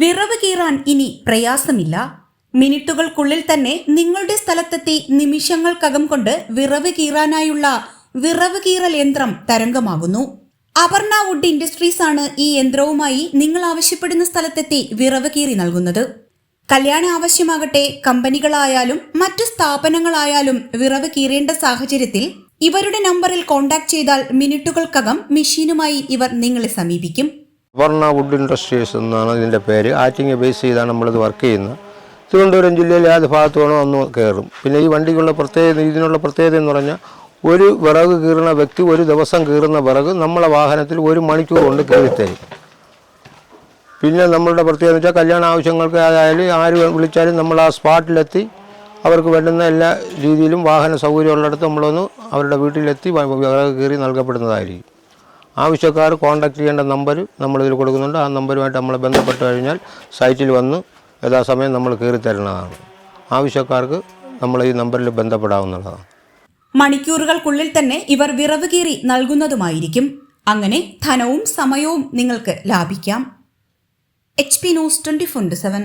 വിറവ് കീറാൻ ഇനി പ്രയാസമില്ല. മിനിറ്റുകൾക്കുള്ളിൽ തന്നെ നിങ്ങളുടെ സ്ഥലത്തെത്തി നിമിഷങ്ങൾക്കകം കൊണ്ട് വിറവ് കീറാനായുള്ള വിറവ് കീറൽ യന്ത്രം തരംഗമാകുന്നു. അപർണ വുഡ് ഇൻഡസ്ട്രീസ് ആണ് ഈ യന്ത്രവുമായി നിങ്ങൾ ആവശ്യപ്പെടുന്ന സ്ഥലത്തെത്തി വിറവ് കീറി നൽകുന്നത്. കല്യാണ ആവശ്യമാകട്ടെ കമ്പനികളായാലും മറ്റു സ്ഥാപനങ്ങളായാലും വിറവ് കീറേണ്ട സാഹചര്യത്തിൽ ഇവരുടെ നമ്പറിൽ കോൺടാക്ട് ചെയ്താൽ മിനിറ്റുകൾക്കകം മെഷീനുമായി ഇവർ നിങ്ങളെ സമീപിക്കും. അപർണ വുഡ് ഇൻഡസ്ട്രീസ് എന്നാണ് ഇതിന്റെ പേര്. ആറ്റിങ്ങെ ബേസ് ചെയ്താണ് നമ്മളിത് വർക്ക് ചെയ്യുന്നത്. തിരുവനന്തപുരം ജില്ലയിൽ ഏത് ഭാഗത്ത് വേണോ അന്ന് കയറും പിന്നെ ഈ വണ്ടിക്കുള്ള പ്രത്യേകത ഇതിനുള്ള പ്രത്യേകത എന്ന് പറഞ്ഞാൽ ഒരു വിറക് കീറുന്ന വ്യക്തി ഒരു ദിവസം കീറുന്ന വിറക് നമ്മളെ വാഹനത്തിൽ ഒരു മണിക്കൂർ കൊണ്ട് കീറിത്തരും പിന്നെ നമ്മളുടെ പ്രത്യേകത വെച്ചാൽ കല്യാണ ആവശ്യങ്ങൾക്ക് ആയാലും ആര് വിളിച്ചാലും നമ്മൾ ആ സ്പോട്ടിലെത്തി അവർക്ക് വേണ്ടുന്ന എല്ലാ രീതിയിലും വാഹന സൗകര്യമുള്ളിടത്ത് നമ്മളൊന്ന് അവരുടെ വീട്ടിലെത്തി വിറക് കീറി നൽകപ്പെടുന്നതായിരിക്കും. ആവശ്യക്കാർ കോൺടാക്ട് ചെയ്യേണ്ട നമ്പർ നമ്മളിതിൽ കൊടുക്കുന്നുണ്ട്. ആ നമ്പറുമായിട്ട് നമ്മൾ ബന്ധപ്പെട്ട് കഴിഞ്ഞാൽ സൈറ്റിൽ വന്ന് യഥാസമയം നമ്മൾ കയറി തരുന്നതാണ് ആവശ്യക്കാർക്ക് നമ്മൾ ഈ നമ്പറിൽ ബന്ധപ്പെടാവുന്നതാണ്. മണിക്കൂറുകൾക്കുള്ളിൽ തന്നെ ഇവർ വിറവ് കീറി നൽകുന്നതുമായിരിക്കും. അങ്ങനെ ധനവും സമയവും നിങ്ങൾക്ക് ലാഭിക്കാം. H P news twenty four seven